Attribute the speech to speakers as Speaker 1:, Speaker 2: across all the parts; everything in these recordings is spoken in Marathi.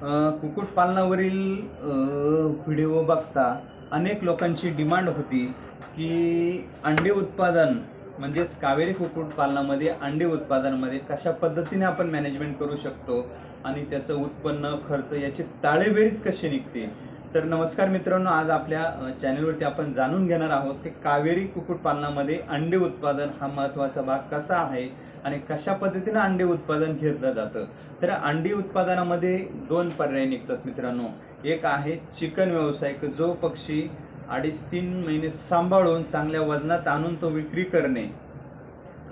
Speaker 1: कुक्कुटपालनावरील व्हिडिओ बघता अनेक लोकांची डिमांड होती की अंडी उत्पादन म्हणजेच कावेरी कुक्कुटपालनामध्ये अंडे उत्पादनामध्ये कशा पद्धतीने आपण मॅनेजमेंट करू शकतो आणि त्याचं उत्पन्न खर्च याची ताळेबेरीज कशी निघते? तर नमस्कार मित्रांनो आज आपल्या चॅनलवरती आपण जाणून घेणार आहोत की कावेरी कुक्कुटपालनामध्ये अंडे उत्पादन हा महत्त्वाचा भाग कसा आहे आणि कशा पद्धतीनं अंडे उत्पादन घेतलं जातं. तर अंडी उत्पादनामध्ये दोन पर्याय निघतात मित्रांनो. एक आहे चिकन व्यवसाय जो पक्षी अडीच तीन महिने सांभाळून चांगल्या वजनात आणून तो विक्री करणे.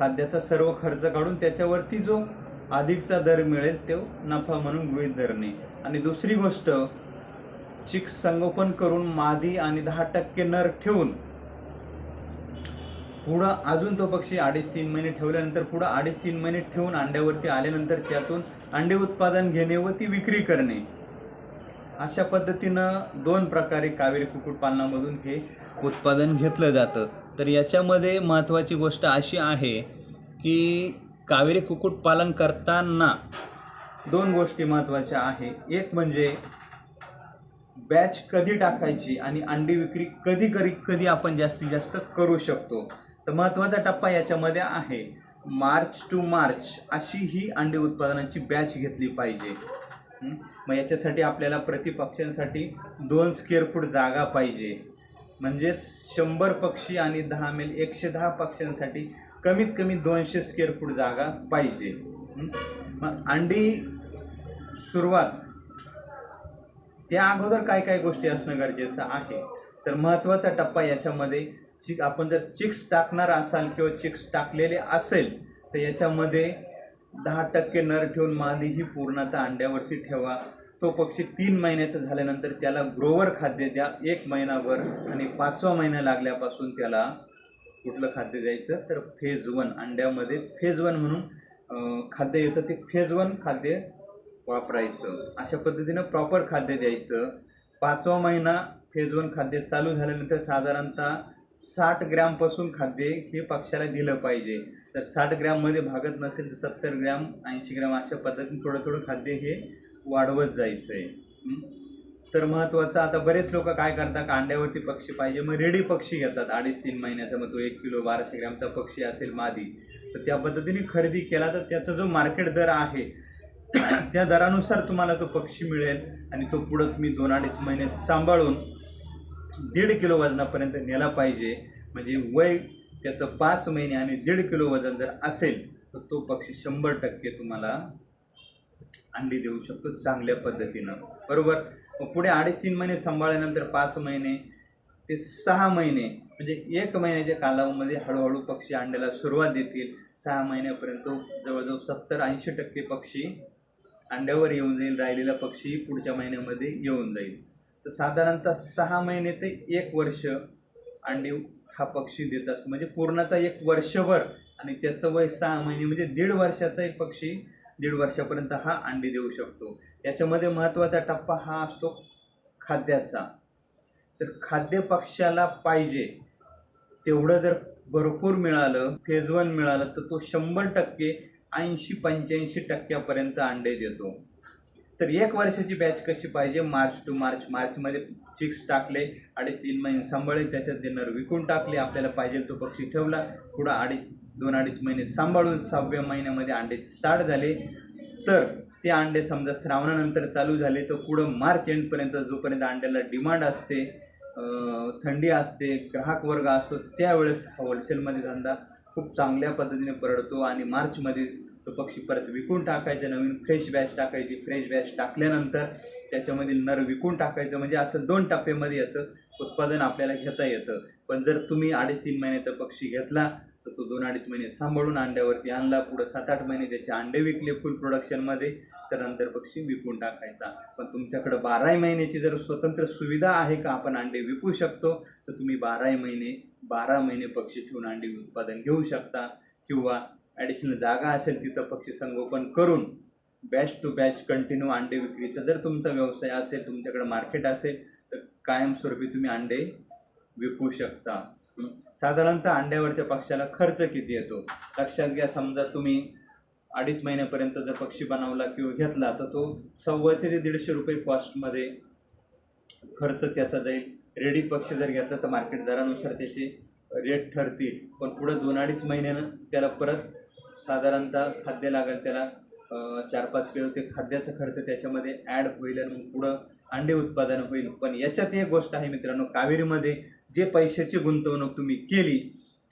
Speaker 1: खाद्याचा सर्व खर्च काढून त्याच्यावरती जो अधिकचा दर मिळेल तो नफा म्हणून गृहीत धरणे. आणि दुसरी गोष्ट चिक संगोपन करून मादी आणि दहा टक्के नर ठेवून पुढं अजून तो पक्षी अडीच तीन महिने ठेवल्यानंतर पुढं अडीच तीन महिने ठेवून अंड्यावरती आल्यानंतर त्यातून अंडे उत्पादन घेणे व ती विक्री करणे. अशा पद्धतीनं दोन प्रकारे कावेरी कुक्कुटपालनामधून हे उत्पादन घेतलं जातं. तर याच्यामध्ये महत्त्वाची गोष्ट अशी आहे की कावेरी कुक्कुटपालन करताना दोन गोष्टी महत्त्वाच्या आहे. एक म्हणजे बॅच कधी टाकायची आणि अंडी विक्री कधी करी कधी आपण जास्तीत जास्त करू शकतो? तर महत्त्वाचा टप्पा याच्यामध्ये आहे. मार्च टू मार्च अशी ही अंडी उत्पादनाची बॅच घेतली पाहिजे. मग याच्यासाठी आपल्याला प्रतिपक्षांसाठी दोन स्क्वेअर फूट जागा पाहिजे. म्हणजेच शंभर पक्षी आणि दहा मेल एकशे दहा पक्ष्यांसाठी कमीत कमी दोनशे स्क्वेअर फूट जागा पाहिजे. मग अंडी सुरुवात त्या अगोदर काय काय गोष्टी असणं गरजेचं आहे? तर महत्त्वाचा टप्पा याच्यामध्ये चिक आपण जर चिक्स टाकणार असाल किंवा चिक्स टाकलेले असेल तर याच्यामध्ये दहा टक्के नर ठेवून मादी ही पूर्णतः अंड्यावरती ठेवा. तो पक्षी तीन महिन्याचा झाल्यानंतर त्याला ग्रोवर खाद्य द्या. एक महिनाभर आणि पाचवा महिना लागल्यापासून त्याला कुठलं खाद्य द्यायचं? तर फेज वन अंड्यामध्ये फेज वन म्हणून खाद्य येतं ते फेज वन खाद्य वापरायचं. अशा पद्धतीनं प्रॉपर खाद्य द्यायचं. पाचवा महिना फेज वन खाद्य चालू झाल्यानंतर साधारणतः साठ ग्रॅमपासून खाद्य हे पक्षाला दिलं पाहिजे. तर साठ ग्रॅममध्ये भागत नसेल तर सत्तर ग्रॅम ऐंशी ग्रॅम अशा पद्धतीने थोडं थोडं खाद्य हे वाढवत जायचं आहे तर महत्त्वाचं आता बरेच लोक काय करतात? का अंड्यावरती पक्षी पाहिजे. मग रेडी पक्षी घेतात. अडीच तीन महिन्याचा मग तो एक किलो बाराशे ग्रॅमचा पक्षी असेल मादी. तर त्या पद्धतीने खरेदी केला तर त्याचा जो मार्केट दर आहे त्या दरानुसार तुम्हाला तो पक्षी मिळेल आणि तो पुढं तुम्ही दोन अडीच महिने सांभाळून दीड किलो वजनापर्यंत नेला पाहिजे. म्हणजे वय त्याचं पाच महिने आणि दीड किलो वजन जर असेल तर तो पक्षी शंभर टक्के तुम्हाला अंडी देऊ शकतो चांगल्या पद्धतीनं. बरोबर? मग पुढे अडीच तीन महिने सांभाळल्यानंतर पाच महिने ते सहा महिने म्हणजे एक महिन्याच्या कालावधीमध्ये हळूहळू पक्षी अंड्याला सुरुवात देतील. सहा महिन्यापर्यंत जवळजवळ सत्तर ऐंशी टक्के पक्षी अंड्यावर येऊन जाईल राहिलेला पक्षी पुढच्या महिन्यामध्ये येऊन जाईल. तर साधारणतः सहा महिने ते एक वर्ष अंडी हा पक्षी देत असतो. म्हणजे पूर्णतः एक वर्षभर आणि त्याचं वय सहा महिने म्हणजे दीड वर्षाचा एक पक्षी दीड वर्षापर्यंत हा अंडी देऊ शकतो. याच्यामध्ये महत्त्वाचा टप्पा हा असतो खाद्याचा. तर खाद्य पक्ष्याला पाहिजे तेवढं जर भरपूर मिळालं फेज वन मिळालं तर तो शंभर टक्के ऐंशी पंच्याऐंशी टक्क्यापर्यंत अंडे देतो. तर एक वर्षाची बॅच कशी पाहिजे? मार्च टू मार्च मार्चमध्ये चिक्स टाकले अडीच तीन महिने सांभाळले त्याच्यात ते नर विकून टाकले आपल्याला पाहिजे तो पक्षी ठेवला. पुढं अडीच दोन अडीच महिने सांभाळून सहाव्या महिन्यामध्ये अंडे स्टार्ट झाले. तर ते अंडे समजा श्रावणानंतर चालू झाले तर पुढं मार्च एंडपर्यंत जोपर्यंत अंड्याला डिमांड असते थंडी असते ग्राहक वर्ग असतो त्यावेळेस होलसेलमध्ये धंदा खूप चांगल्या पद्धतीने परडतो आणि मार्चमध्ये तो पक्षी परत विकून टाकायचा नवीन फ्रेश बॅच टाकायची. फ्रेश बॅच टाकल्यानंतर त्याच्यामधील नर विकून टाकायचं. म्हणजे असं दोन टप्प्यामध्ये याचं उत्पादन आपल्याला घेता येतं. पण जर तुम्ही अडीच तीन महिन्याचा पक्षी घेतला तर तो दोन अडीच महिने सांभाळून अंड्यावरती आणला पुढं सात आठ महिने त्याचे अंडे विकले फुल प्रोडक्शनमध्ये तर नंतर पक्षी विकून टाकायचा. पण तुमच्याकडं बाराही महिन्याची जर स्वतंत्र सुविधा आहे का आपण अंडे विकू शकतो तर तुम्ही बाराही महिने बारा महिने पक्षी ठेवून अंडी उत्पादन घेऊ शकता. किंवा ॲडिशनल जागा असेल तिथं पक्षी संगोपन करून बॅच टू बॅच कंटिन्यू अंडे विक्रीचा. जर तुमचा व्यवसाय असेल तुमच्याकडे मार्केट असेल तर कायमस्वरूपी तुम्ही अंडे विकू शकता. साधारणतः अंड्यावरच्या पक्षाला खर्च किती येतो? लक्षात घ्या समजा तुम्ही अडीच महिन्यापर्यंत जर पक्षी बनवला किंवा घेतला तर तो सव्वा ते ते दीडशे रुपये कॉस्टमध्ये खर्च त्याचा जाईल. रेडी पक्षी जर घेतला तर मार्केट दरानुसार त्याचे रेट ठरतील. पण पुढं दोन अडीच महिन्यानं त्याला परत साधारणतः खाद्य लागेल त्याला चार पाच किलो ते खाद्याचा खर्च त्याच्यामध्ये ॲड होईल आणि मग पुढं अंडे उत्पादन होईल. पण याच्यात एक गोष्ट आहे मित्रांनो कावेरीमध्ये जे पैशाची गुंतवणूक तुम्ही केली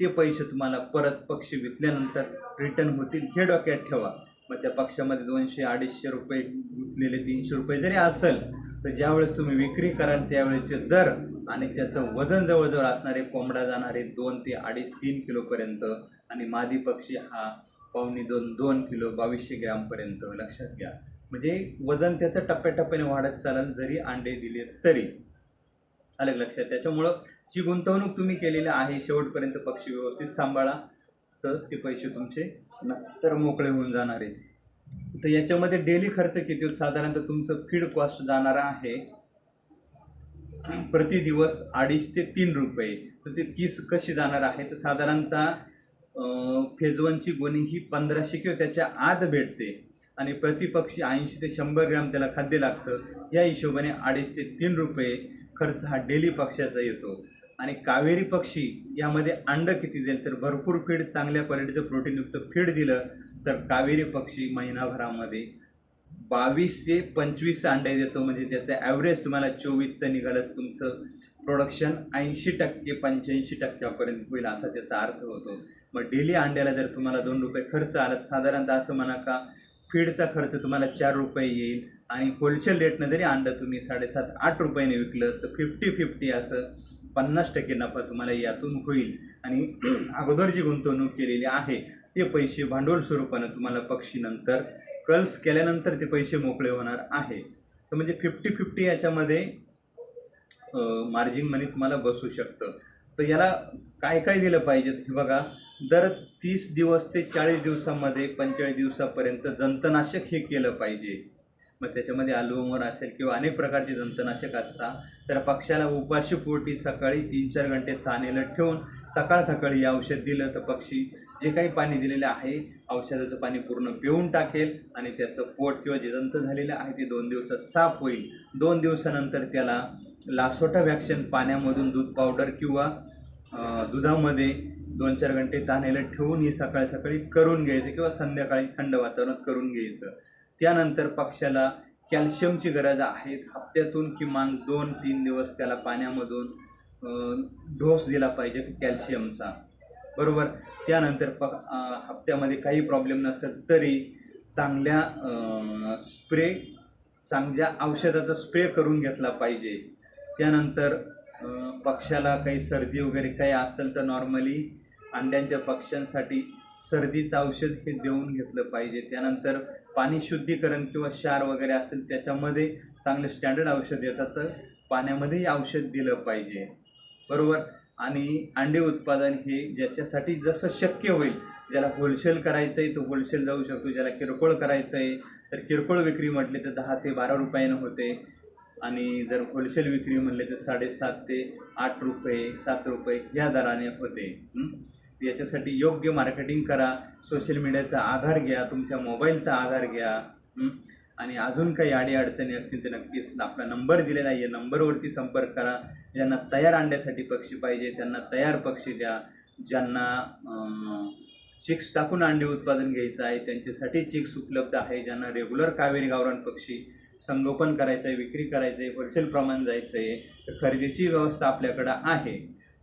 Speaker 1: ते पैसे तुम्हाला परत पक्षी विकल्यानंतर रिटर्न होतील हे डोक्यात ठेवा. मग त्या पक्षामध्ये दोनशे अडीचशे रुपये गुंतलेले तीनशे रुपये जरी असेल तर ज्यावेळेस तुम्ही विक्री कराल त्यावेळेचे दर आणि त्याचं वजन जवळजवळ असणारे कोंबडा जाणारे दोन ते अडीच तीन किलोपर्यंत आणि मादी पक्षी हा पावणे दोन दोन किलो बावीसशे ग्रॅमपर्यंत लक्षात घ्या. म्हणजे वजन त्याचं टप्प्याटप्प्याने वाढत चालेल जरी अंडे दिले तरी. अलग लक्षात? त्याच्यामुळं जी गुंतवणूक तुम्ही केलेली आहे शेवटपर्यंत पक्षी व्यवस्थित सांभाळा. तर ते पैसे तुमचे नंतर मोकळे होऊन जाणार आहेत तर याच्यामध्ये डेली खर्च किती साधारणतः तुमचं फीड कॉस्ट जाणार आहे प्रति दिवस अडीच ते तीन रुपये. तर ते किस कशी जाणार आहे? तर साधारणतः अं, फेजवनची गोणी ही पंधराशे किंवा त्याच्या आत भेटते. आणि प्रतिपक्षी ऐंशी ते शंभर ग्रॅम त्याला खाद्य लागतं. या हिशोबाने अडीच ते तीन रुपये खर्च हा डेली पक्षाचा येतो. आणि कावेरी पक्षी यामध्ये अंड किती देईल? तर भरपूर फीड चांगल्या क्वालिटीचं प्रोटीनयुक्त फीड दिलं तर कावेरी पक्षी महिनाभरामध्ये बावीस ते पंचवीस अंडे देतो. म्हणजे त्याचं ॲव्हरेज तुम्हाला चोवीसचं निघालं तर तुमचं प्रोडक्शन ऐंशी टक्के पंच्याऐंशी टक्क्यापर्यंत होईल असा त्याचा अर्थ होतो. मग डेली अंड्याला जर तुम्हाला दोन रुपये खर्च आला साधारणतः असं म्हणा का फीडचा खर्च तुम्हाला चार रुपये येईल आणि होलसेल रेटनं जरी अंडं तुम्ही साडेसात आठ रुपयाने विकलं तर फिफ्टी फिफ्टी असं पन्नास टक्के नफा तुम्हाला यातून होईल. आणि अगोदर जी गुंतवणूक केलेली आहे ते पैसे भांडवल स्वरूपानं तुम्हाला पक्षी नंतर कर्ल्स केल्यानंतर ते पैसे मोकळे होणार आहे. तर म्हणजे फिफ्टी फिफ्टी याच्यामध्ये मार्जिन मनी तुम्हाला बसू शकतं. तर याला काय काय दिलं पाहिजे? हे बघा दर तीस दिवस ते चाळीस दिवसामध्ये पंचेचाळीस दिवसापर्यंत जंतनाशक हे केलं पाहिजे. मग त्याच्यामध्ये अल्बमवर असेल किंवा अनेक प्रकारचे जंतनाशक असतात. तर पक्ष्याला उपाशी पोटी सकाळी तीन चार घंटे तानेलं ठेवून सकाळ सकाळी हे औषध दिलं तर पक्षी जे काही पाणी दिलेलं आहे औषधाचं पाणी पूर्ण पिऊन टाकेल आणि त्याचं पोट किंवा जे जंत झालेलं आहे ते दोन दिवसात साफ होईल. दोन दिवसानंतर त्याला लासोटा व्हॅक्सिन पाण्यामधून दूध पावडर किंवा दुधामध्ये दोन चार घंटे तानेला ठेवून हे सकाळी सकाळी करून घ्यायचं किंवा संध्याकाळी थंड वातावरणात करून घ्यायचं. त्यानंतर पक्षाला कॅल्शियमची गरज आहे. हप्त्यातून किमान दोन तीन दिवस त्याला पाण्यामधून ढोस डोस दिला पाहिजे कॅल्शियमचा. बरोबर? त्यानंतर प हप्त्यामध्ये काही प्रॉब्लेम नसेल तरी चांगल्या स्प्रे चांगल्या औषधाचा स्प्रे करून घेतला पाहिजे. त्यानंतर पक्षाला पक्ष्याला काही सर्दी वगैरे काही असेल तर नॉर्मली अंड्यांच्या पक्ष्यांसाठी सर्दीचं औषध हे देऊन घेतलं पाहिजे. त्यानंतर पाणी शुद्धीकरण किंवा क्षार वगैरे असतील त्याच्यामध्ये चांगले स्टँडर्ड औषध येतात. तर पाण्यामध्येही औषध दिलं पाहिजे. बरोबर? आणि अंडे उत्पादन हे ज्याच्यासाठी जसं शक्य होईल ज्याला होलसेल करायचं आहे तो होलसेल जाऊ शकतो. ज्याला किरकोळ करायचं आहे तर किरकोळ विक्री म्हटली तर दहा ते बारा रुपयानं होते. आणि जर होलसेल विक्री म्हणले तर साडेसात ते आठ रुपये सात रुपये ह्या दराने होते. याच्यासाठी योग्य मार्केटिंग करा सोशल मीडियाचा आधार घ्या तुमच्या मोबाईलचा आधार घ्या आणि अजून काही अडीअडचणी असतील तर नक्कीच आपला नंबर दिलेला आहे. या नंबरवरती संपर्क करा. ज्यांना तयार अंड्यासाठी पक्षी पाहिजे त्यांना तयार पक्षी द्या. ज्यांना चिक्स टाकून अंडे उत्पादन घ्यायचं आहे त्यांच्यासाठी चिक्स उपलब्ध आहे. ज्यांना रेग्युलर कावेरी गावरान पक्षी संगोपन करायचं आहे विक्री करायचं आहे होलसेल प्रमाण जायचं आहे तर खरेदीची व्यवस्था आपल्याकडं आहे.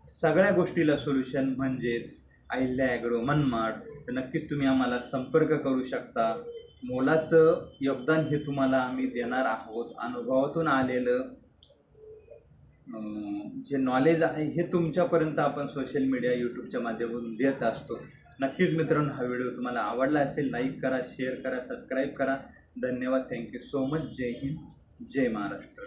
Speaker 1: सगळ्या गोष्टीला सोल्युशन म्हणजेच अहिल्या ॲग्रो मनमाड तर नक्कीच तुम्ही आम्हाला संपर्क करू शकता. मोलाचं योगदान हे तुम्हाला आम्ही देणार आहोत. अनुभवातून आलेलं जे नॉलेज आहे हे तुमच्यापर्यंत आपण सोशल मीडिया यूट्यूबच्या माध्यमातून देत असतो. नक्कीच मित्रांनो हा व्हिडिओ तुम्हाला आवडला असेल लाईक करा शेअर करा सबस्क्राईब करा. धन्यवाद. थँक्यू सो मच जय हिंद. जय महाराष्ट्र.